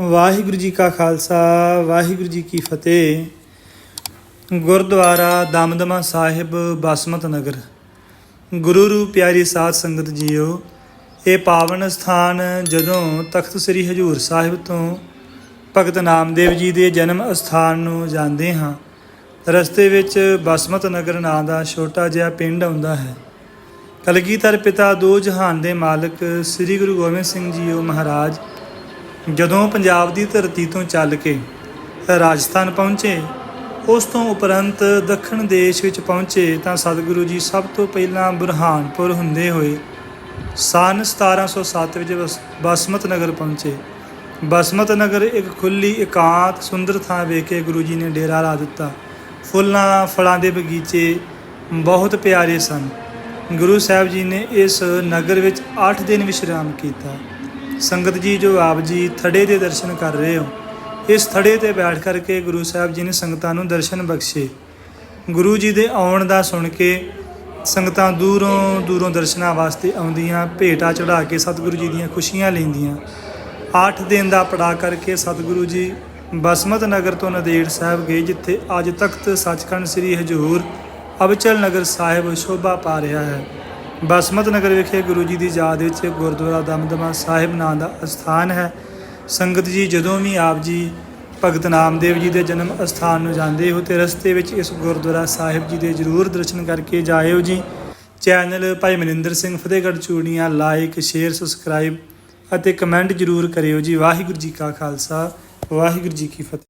ਵਾਹਿਗੁਰੂ ਜੀ ਕਾ ਖਾਲਸਾ, ਵਾਹਿਗੁਰੂ ਜੀ ਕੀ ਫਤਿਹ। ਗੁਰਦੁਆਰਾ ਦਮਦਮਾ ਸਾਹਿਬ, ਬਸਮਤ ਨਗਰ। ਗੁਰੂ ਰੂਪ ਪਿਆਰੀ ਸਾਧ ਸੰਗਤ ਜੀਓ, ਇਹ ਪਾਵਨ ਸਥਾਨ ਜਦੋਂ ਤਖਤ ਸ੍ਰੀ ਹਜੂਰ ਸਾਹਿਬ ਤੋਂ ਭਗਤ ਨਾਮਦੇਵ ਜੀ ਦੇ ਜਨਮ ਅਸਥਾਨ ਨੂੰ ਜਾਂਦੇ ਹਾਂ, ਰਸਤੇ ਵਿੱਚ ਬਸਮਤ ਨਗਰ ਨਾਂ ਦਾ ਛੋਟਾ ਜਿਹਾ ਪਿੰਡ ਆਉਂਦਾ ਹੈ। ਕਲਗੀਧਰ ਪਿਤਾ ਦੋ ਜਹਾਨ ਦੇ ਮਾਲਕ ਸ੍ਰੀ ਗੁਰੂ ਗੋਬਿੰਦ ਸਿੰਘ ਜੀ ਜੀਓ ਮਹਾਰਾਜ ਜਦੋਂ ਪੰਜਾਬ ਦੀ ਧਰਤੀ ਤੋਂ ਚੱਲ ਕੇ ਰਾਜਸਥਾਨ ਪਹੁੰਚੇ, ਉਸ ਤੋਂ ਉਪਰੰਤ ਦੱਖਣ ਦੇਸ਼ ਵਿੱਚ ਪਹੁੰਚੇ ਤਾਂ ਸਤਿਗੁਰੂ ਜੀ ਸਭ ਤੋਂ ਪਹਿਲਾਂ ਬੁਰਹਾਨਪੁਰ ਹੁੰਦੇ ਹੋਏ ਸਨ 1707 ਵਿੱਚ ਬਸ- ਬਸਮਤ ਨਗਰ ਪਹੁੰਚੇ। ਬਸਮਤ ਨਗਰ ਇੱਕ ਖੁੱਲੀ ਇਕਾਂਤ, ਸੁੰਦਰ ਥਾਂ ਵੇਖ ਕੇ ਗੁਰੂ ਜੀ ਨੇ ਡੇਰਾ ਲਾ ਦਿੱਤਾ। ਫੁੱਲਾਂ, ਫਲਾਂ ਦੇ ਬਗੀਚੇ ਬਹੁਤ ਪਿਆਰੇ ਸਨ। ਗੁਰੂ ਸਾਹਿਬ ਜੀ ਨੇ ਇਸ ਨਗਰ ਵਿੱਚ 8 ਦਿਨ ਵਿਸ਼ਰਾਮ ਕੀਤਾ। ਸੰਗਤ ਜੀ ਜੋ ਆਪ ਜੀ ਥੜੇ ਦੇ ਦਰਸ਼ਨ ਕਰ ਰਹੇ ਹੋ, ਇਸ ਥੜੇ ਤੇ ਬੈਠ ਕਰਕੇ ਗੁਰੂ ਸਾਹਿਬ ਜੀ ਨੇ ਸੰਗਤਾਂ ਨੂੰ ਦਰਸ਼ਨ ਬਖਸ਼ੇ। ਗੁਰੂ ਜੀ ਦੇ ਆਉਣ ਦਾ ਸੁਣ ਕੇ ਸੰਗਤਾਂ ਦੂਰੋਂ ਦੂਰੋਂ ਦਰਸ਼ਨਾਂ ਵਾਸਤੇ ਆਉਂਦੀਆਂ, ਭੇਟਾ ਚੜਾ ਕੇ ਸਤਿਗੁਰੂ ਜੀ ਦੀਆਂ ਖੁਸ਼ੀਆਂ ਲੈਂਦੀਆਂ। 8 ਦਿਨ ਦਾ ਪੜਾ ਕਰਕੇ ਸਤਿਗੁਰੂ ਜੀ ਬਸਮਤ ਨਗਰ ਤੋਂ ਨਦੇੜ ਸਾਹਿਬ ਗਏ, ਜਿੱਥੇ ਅੱਜ ਤਖਤ ਸੱਚਖੰਡ ਸ੍ਰੀ ਹਜੂਰ ਅਬਚਲ ਨਗਰ ਸਾਹਿਬ ਸ਼ੋਭਾ ਪਾ ਰਿਹਾ ਹੈ। ਬਸਮਤ ਨਗਰ ਵਿਖੇ ਗੁਰੂ ਜੀ ਦੀ ਯਾਦ ਵਿੱਚ ਗੁਰਦੁਆਰਾ ਦਮਦਮਾ ਸਾਹਿਬ ਨਾਂ ਦਾ ਅਸਥਾਨ ਹੈ। ਸੰਗਤ ਜੀ ਜਦੋਂ ਵੀ ਆਪ ਜੀ ਭਗਤ ਨਾਮਦੇਵ ਜੀ ਦੇ ਜਨਮ ਅਸਥਾਨ ਨੂੰ ਜਾਂਦੇ ਹੋ ਤੇ ਰਸਤੇ ਵਿੱਚ ਇਸ ਗੁਰਦੁਆਰਾ ਸਾਹਿਬ ਜੀ ਦੇ ਜਰੂਰ ਦਰਸ਼ਨ ਕਰਕੇ ਜਾਇਓ ਜੀ। ਚੈਨਲ ਭਾਈ Maninder Singh Fatehgarh Churian like share, subscribe ਅਤੇ ਕਮੈਂਟ ਜਰੂਰ ਕਰਿਓ ਜੀ। ਵਾਹਿਗੁਰੂ ਜੀ ਕਾ ਖਾਲਸਾ, ਵਾਹਿਗੁਰੂ ਜੀ ਕੀ ਫਤਿਹ।